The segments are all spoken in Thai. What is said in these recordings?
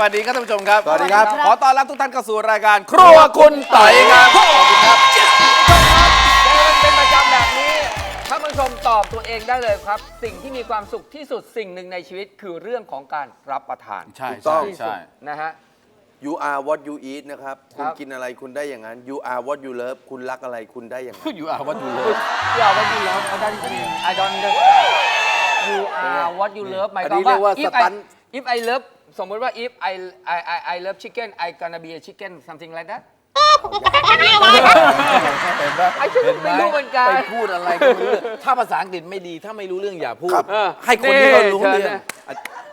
สวัสดีครับท่านผู้ชมครับ สวัสดีครับ ขอต้อนรับทุกท่านเข้าสู่รายการ ครัวคุณต่อยครับ ขอบคุณครับเจอกันเป็นประจำแบบนี้ท่านผู้ชมตอบตัวเองได้เลยครับ สิ่งที่มีความสุขที่สุดสิ่งหนึ่งในชีวิตคือเรื่องของการรับประทานใช่ถูกต้องใช่ นะฮะ you are what you eat นะครับ คุณครับ กินอะไรคุณได้อย่างนั้น you are what you love คุณรักอะไรคุณได้อย่างนั้น อยู่อาวัตอยู่เลย You are what you love เขาได้จริง I don't understand You are what you love หมายอันความนี้เรียกว่าว่า if สตั I น if I love สมมติว่า if I I I I love chicken I gonna be a chicken something like that ไอ้ฉันก็ไม่รู้เหมือนกัน ไปพูดอะไรก็ไม่รู้เรื่องถ้าภาษาอังกฤษไม่ดีถ้าไม่รู้เรื่องอย่าพูด ครับเออให้คนที่เขารู้นี่เรื่อง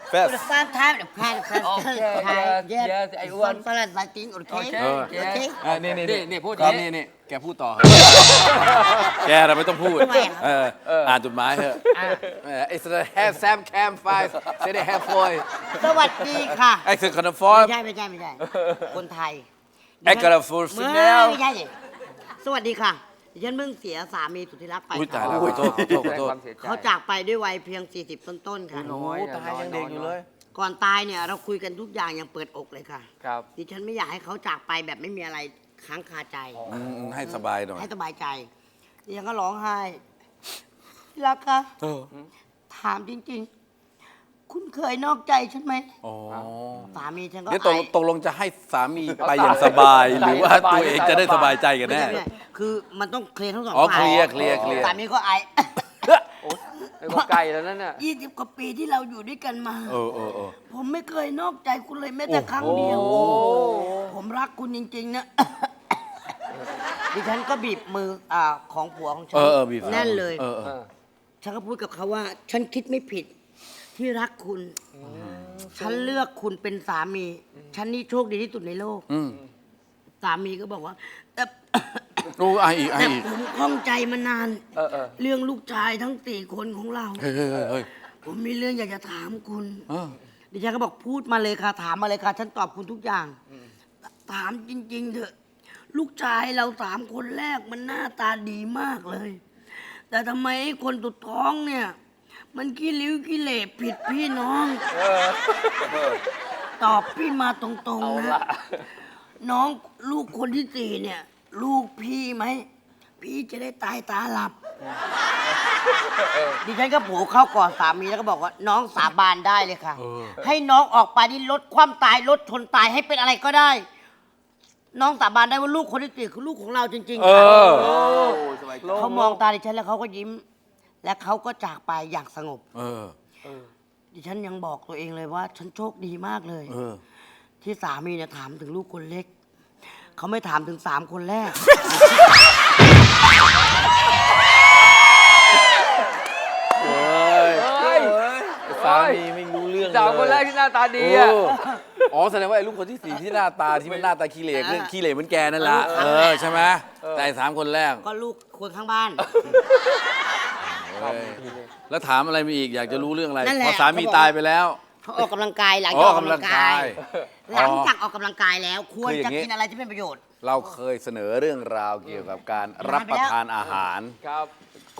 เชิญนะแฟ For the first time, the pan, first Okay, time. yes, yes, I want. One fellas, I think, okay? Okay, Okay. okay. อะนี่นี่นี่นี่พูดครับนี่นี่นี่แกพูดต่อ แกเราไม่ต้องพูด ทำไมอะเอออ่านจดหมายเถอะเออ it's the have Sam Cam five say they have four สวัสดีค่ะ ไอ้คือคอนฟอร์ไม่ใช่ไม่ใช่ไม่ใช่ คนไทยไอ้กระฟูร์เมื่ฟิอเนลไม่ใช่สิสวัสดีค่ะ ดิฉันเพิ่งเสียสามีสุดที่รักไปอุ้ยค่ะตายแล้วขอโทษขอโทษขอโทษความเสียใจ เขาจากไปด้วยวัยเพียง 40 ต้นๆค่ะน้อยตายยังเด็กอยู่เลย ก่อนตายเนี่ยเราคุยกันทุกอย่างอย่างเปิดอกเลยค่ะ ครับ ดิฉันไม่อยากให้เขาจากไปแบบไม่มีอะไรค้างคาใจ อืมให้สบายหน่อยให้สบายใจ ดิฉันก็ร้องไห้ที่รักคะถามจริง ๆ คุณเคยนอกใจฉันไหมอ๋อสามีฉันก็เดี๋ยวตกไอ ตกลงจะให้สามีไปอย่างสบาย หรือว่าตัวเองจะได้สบายใจกันไม่แน่ ใช่ไม่ใช่ คือมันต้องเคลียร์ทั้งสองอ๋อฝ่ายเคลียร์เคลียร์เคลียร์ สามีก็ไอไอ้บอกไก่แล้วนั่นน่ะ ยี่สิบกว่าปีที่เราอยู่ด้วยกันมา เออเออเออ ผมไม่เคยนอกใจคุณเลยแม้แต่ครั้งเดียวผมรักคุณจริง ๆ นะ ดิฉันก็บีบมืออ่าของผัวของฉัเออเออบีบแน่นเลย เออเอเอออ ฉันก็พูดกับเขาว่า ฉันคิดไม่ผิด ที่รักคุณ ฉันเลือกคุณเป็นสามี ฉันนี่โชคดีที่สุดในโลก อืม สามีก็บอกว่าแต่ โอ้ไออีกไอแต่อีกผมข้องใจมานาน เออเออ เรื่องลูกชายทั้งสี่คนของเรา เฮ้ยเฮ้ยเฮ้ยเฮ้ยผมมีเรื่องอยากจะถามคุณ เออดิฉันก็บอกพูดมาเลยค่ะ ถามมาเลยค่ะ ฉันตอบคุณทุกอย่าง ถามจริง ๆ เถอะ ลูกชายเราสามคนแรกมันหน้าตาดีมากเลย แต่ทำไมไอ้คนตุดท้องเนี่ย มันขี้ริ้วขี้เหล่ผิดพี่น้องตอบพี่มาตรง ๆ นะ น้องลูกคนที่สี่เนี่ย ลูกพี่ไหม พี่จะได้ตายตาหลับ ดิฉันก็ผูกเข้ากอดสามีแล้วก็บอกว่าน้องสาบานได้เลยค่ะ ให้น้องออกไปนี่ลดความตายลดชนตายให้เป็นอะไรก็ได้ น้องสาบานได้ว่าลูกคนที่สี่คือลูกของเราจริงเอๆค่ะอโอ้สบายใจเขามองตาดิฉันแล้วเขาก็ยิ้ม และเขาก็จากไปอย่างสงบเออดิฉันยังบอกตัวเองเลยว่า ฉันโชคดีมากเลยเออที่สามีเนี่ยถามถึงลูกคนเล็ก เขาไม่ถามถึงสามคนแรก เฮ้ยเฮ้ยสามีไม่รู้เรื่องสาวคนแรกเลยที่หน้าตาดีโอ้อะอ๋อแสดงว่าไอ้ลูกคนที่สี่ที่หน้าตาที่มันหน้าตาขี้เหร่เรื่องขี้เหร่เหมือนแกนั่นแหละเอเออใช่ไหมแต่ไอ้สามคนแรกก็ลูกคนข้างบ้าน เฮ้ยแล้วถามอะไรมาอีกอยากจะรู้เรื่องอะไรนั่นแหละ พอสามีตายไปแล้วเขาออกกำลังกายหลังอ๋จากอออกกำลังกายกำลังกาย หลังจากออกกำลังกายแล้ว ควรคืออจะย่างงี้ กินอะไรที่เป็นประโยชน์ เราเคยเสนอเรื่องราวเกี่ยวกับการรับประทานอาหาร ครับ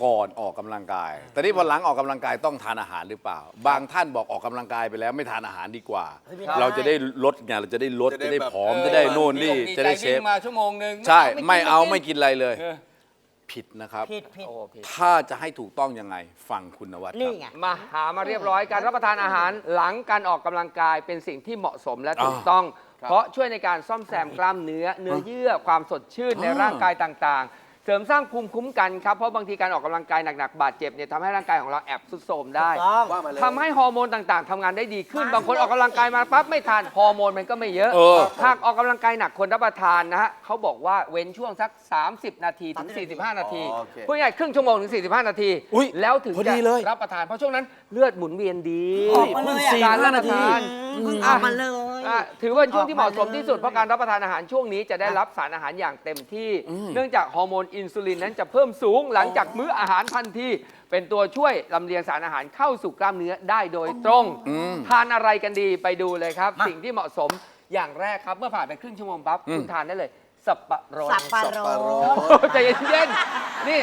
ก่อนออกกำลังกาย แต่นี่พอหลังออกกำลังกายต้องทานอาหารหรือเปล่า บางท่านบอกออกกำลังกายไปแล้วไม่ทานอาหารดีกว่า เฮ้ยไม่ได้ เราจะได้ลดไงเราจะได้ลดจะได้จะได้แบบผอมจะได้โน่นนี่ดีจะได้ใจเชวิ่ฟงมาชั่วโมงหนึ่งใช่กินไม่เอาไม่กินอะไรเลย เออ ผิดนะครับ ผิดผิดโอเคถ้าจะให้ถูกต้องยังไงฟังคุณนวัดคนี่รับ ไง มาหามาเรียบร้อยการรับประทานอาหารหลังการออกกำลังกายเป็นสิ่งที่เหมาะสมและถูกอ่าต้อง เพราะช่วยในการซ่อมแซมกล้ามเนื้อ เนื้อเยื่อความสดชื่นในอ่าร่างกายต่างๆ เสริมสร้างภูมิคุ้มกันครับเพราะบางทีการออกกำลังกายหนักๆบาดเจ็บเนี่ยทำให้ร่างกายของเราแอบสุดโทรมได้ ต้องว่ามาเลย ทำให้ฮอร์โมนต่างๆทำงานได้ดีขึ้น บางคนออกกำลังกายมาปั๊บไม่ทานฮอร์โมนมันก็ไม่เยอะเออ หากออกกำลังกายหนักคนรับประทานนะฮะเขาบอกว่าเว้นช่วงสัก 30 นาทีถึง 45 นาทีอ๋อโอเค พูดง่ายๆครึ่งชั่วโมงถึง 45 นาที อุ๊ยแล้วถึงพอจะดีเลย รับประทานเพราะช่วงนั้นเลือดหมุนเวียนดีออกมาเลยอะ การรับประทาน เพิ่งออกมาเลย อะถือว่าเป็นช่วงที่เหมาะสมออกมาเลยที่สุด เพราะการรับประทานอาหารช่วงนี้จะได้รับสารอาหารอย่างเต็มที่ เนื่องจากฮอร์โมนอินซูลินนั้นจะเพิ่มสูงหลังจากมื้ออาหารทันทีเป็นตัวช่วยลำเลียงสารอาหารเข้าสู่กล้ามเนื้อได้โดยตรงทานอะไรกันดีไปดูเลยครับ สิ่งที่เหมาะสมอย่างแรกครับเมื่อผ่านไปครึ่งชั่วโมงปั๊บคุณทานได้เลย สับปะรด สับปะรสับปะรดดโอ้ใจเย็นๆ นี่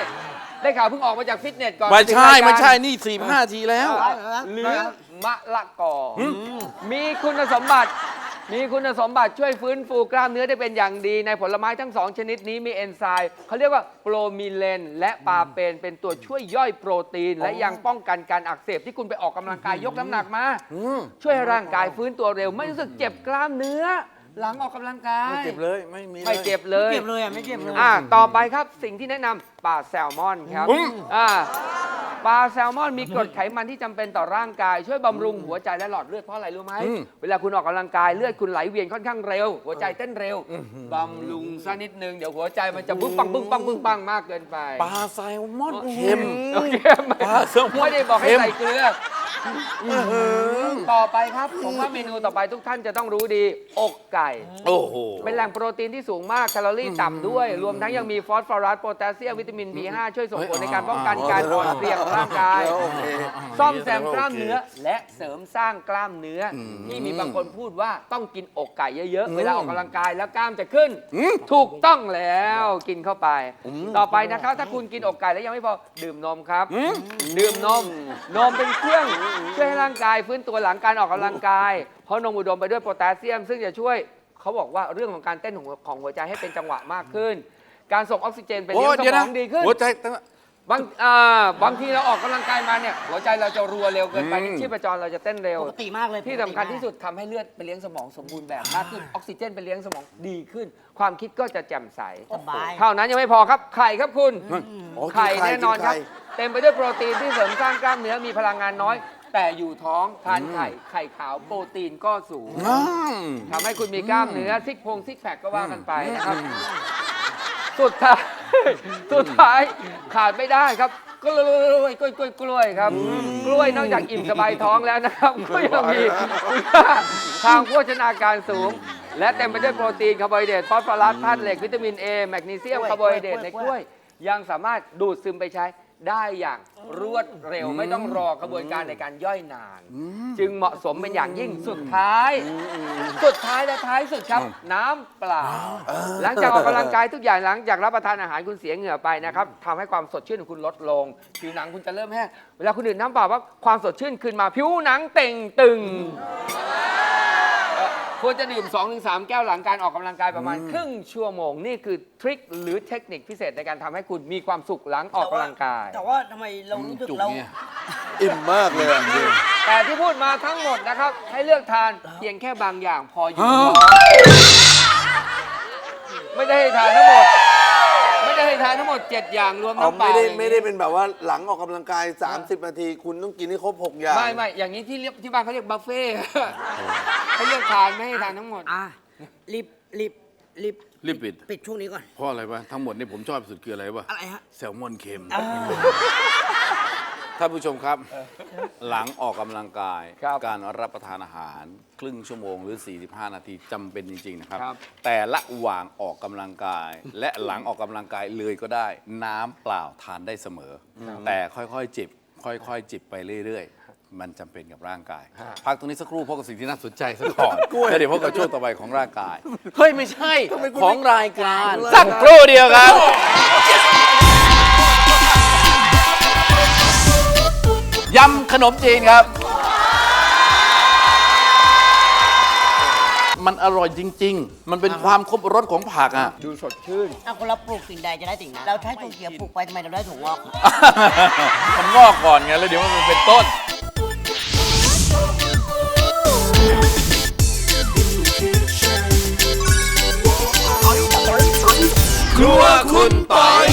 ได้ข่าวเพิ่งออกมาจากฟิตเนสก่อนไม่ใช่ถึงรายการไม่ใช่ นี่สี่ห้าทีแล้ว หรือ มะละกออมีคุณสมบัติ มีคุณสมบัติช่วยฟื้นฟูกล้ามเนื้อได้เป็นอย่างดี ในผลไม้ทั้งสองชนิดนี้มีเอนไซม์เขาเรียกว่าโปรมิเลน และปาเปน เป็นตัวช่วยย่อยโปรตีน และยังป้องกันการอักเสบที่คุณไปออกกำลังกายยกน้ำหนักมาช่วยให้ร่างกายฟื้นตัวเร็ว ไม่รู้สึกเจ็บกล้ามเนื้อ หลังออกกำลังกาย ไม่เจ็บเลยไม่มีลยไม่เจ็บเลไม่ยเจ็บเลยอะไม่เจ็บเลย อ่า ต่อไปครับสิ่งที่แนะนำปลาแซลมอนครับ อ่า ปลาแซลมอนมีกรดไขมันที่จำเป็นต่อร่างกาย ช่วยบำรุงหัวใจและหลอดเลือดเพราะอะไรรู้ไหม เวลาคุณออกกำลังกายเลือดคุณไหลเวียนค่อนข้างเร็ว หัวใจเต้นเร็วบำรุงสักนิดนึงเดี๋ยวหัวใจมันจะบึ้งปังบึ้งปังบึ้งปังมากเกินไปปลาแซลมอนเค็มโอเคไหมปลาแซลมอนไม่ได้บอกให้เค็ม ใส่เกลือ ต่อไปครับ ผมว่าเมนูต่อไปทุกท่านจะต้องรู้ดี อกไก่ โอ้โห เป็นแหล่งโปรตีนที่สูงมากแคลอรี่ต่ำด้วย รวมทั้งยังมีฟอสฟอรัสโพแทสเซียมวิตามิน B5 ช่วยส่งผลในการป้องกันการอ่อนเพลียของร่างกายโอเคซ่อมแซมกล้ามเนื้อ และเสริมสร้างกล้ามเนื้ออที่มีบางคนพูดว่าต้องกินอกไก่เยอะๆ เวลาออกกำลังกายแล้วกล้ามจะขึ้น ถูกต้องแล้วกินเข้าไป ต่อไปนะครับ ถ้าคุณกินอกไก่แล้วยังไม่พอดื่มนมครับ ดื่มนม นมเป็นเครื่องช่วยให้ร่างกายฟื้นตัวหลังการออกกำลังกาย เพราะนมอุดมไปด้วยโพแทสเซียม ซึ่งจะช่วยเขาบอกว่าเรื่องของการเต้นของหัวของหัวใจให้เป็นจังหวะมากขึ้น การส่งออกซิเจนไปโอ้เลี้ยงสเดี๋ยวมนะองดีขึ้น หัวใจตั้ง บางอ่าบางทีเราออกกำลังกายมาเนี่ยหัวใจเราจะรัวเร็วเกินไปอืม ชีพจรเราจะเต้นเร็ว ปกติมากเลยที่สำคัญที่สุดทำให้เลือดไปเลี้ยงสมองสมบูรณ์แบบมากขึ้นออกซิเจนไปเลี้ยงสมองดีขึ้น ความคิดก็จะแจ่มใส สบาย เท่านั้นยังไม่พอครับ ไข่ครับคุณ อ๋อกินไข่ไข่แน่นอนครับ กินไข่ เต็มไปด้วยโปรตีนที่เสริมสร้างกล้ามเนื้อมีพลังงานน้อย แต่อยู่ท้องทานไข่ไข่ขาวโปรตีนก็สูงอืมทำให้คุณมีกล้ามเนื้อซิกพงซิกแพคก็ว่ากันไปนะครับ สุดท้ายสุดท้ายขาดไม่ได้ครับกล้วยกล้วยกล้วยกล้วยครับ กล้วยนอกจากอิ่มสบายท้องแล้วนะครับก็ยังมีคุณค่าทางโภชนาการสูง และเต็มไปด้วยโปรตีนคาร์โบไฮเดรตฟอสฟอรัสธาตุเหล็กวิตามิน A แมกนีเซียมกล้วยคาร์โบไฮเดรตกล้วยในกล้วยกล้วย ยังสามารถดูดซึมไปใช้ ได้อย่างรวดเร็วไม่ต้องรอกระบวนการในการย่อยนาน จึงเหมาะสมเป็นอย่างยิ่งสุดท้าย สุดท้ายและท้ายสุดครับ น้ำเปล่า หลังจากออกกำลังกายทุกอย่างหลังจากรับประทานอาหารคุณเสียเหงื่อไปนะครับทำให้ความสดชื่นของคุณลดลง ผิวหนังคุณจะเริ่มแห้งเวลาคุณดื่มน้ำเปล่าว่าความสดชื่นขึ้นมาผิวหนังเต่งตึงเอ่อ ควรจะดื่ม 2-3 แก้วหลังการออกกำลังกายประมาณครึ่งชั่วโมง นี่คือทริคหรือเทคนิคพิเศษในการทำให้คุณมีความสุขหลังออกกำลังกาย แต่ว่าทำไมเรารู้สึกจุกเรา เนี่ยอิ่มมากเลยอะแต่ที่พูดมาทั้งหมดนะครับ ให้เลือกทานเพียงแค่บางอย่างพออยู่ฮะ ท้องไม่ได้ให้ทานทั้งหมดไม่ได้ให้ ทานทั้งหมด 7 อย่างรวมเอาน้ำเปไม่ล่าได้อย่างนี้ไม่ได้เป็นแบบว่าหลังออกกำลังกาย 30 นาที คุณต้องกินให้ครบ 6 อย่าง ไม่ไม่อย่างนี้ที่เรียกที่บ้านเขาเรียกบัฟเฟ่ต์ให้เลือกทานไม่ให้ทานทั้งหมด อะรีบรีบรีบรีบปิด ปิดช่วงนี้ก่อน เพราะอะไรวะทั้งหมดนี่ผมชอบสุดคืออะไรวะอะไรฮะ แซลมอนเค็มท่านผู้ชมครับ หลังออกกำลังกาย ครับ การรับประทานอาหารค รึ่งชั่วโมงหรือ 45 นาทีจำเป็นจริง ๆ นะครับ ครับ แต่ละหว่างออกกำลังกาย และหลังออกกำลังกายเลยก็ได้ น้ำเปล่าทานได้เสมอ แต่ค่อยๆจิบค่อยๆจิบไปเรื่อย ๆ มันจำเป็นกับร่างกาย พักตรงนี้สักครู่พบกับสิ่งที่น่าสนใจสักก่อนแล้วเดี๋ยวพบกับช่วงต่อไปของร่างกาย เฮ้ย ไม่ใช่ของรายการสักครู่เดียวครับ ยำขนมจีนครับ มันอร่อยจริง ๆ มันเป็นความครบรสของผักอะ ดูสดชื่นถ้าคนเราปลูกสิ่งใดจะได้สิ่งนั้นเราใช้ถั่วเขียวปลูกไปทำไมเราได้ถั่วงอกมันงอกก่อนไงแล้วเดี๋ยวมันเป็นต้นครัวคุณปอ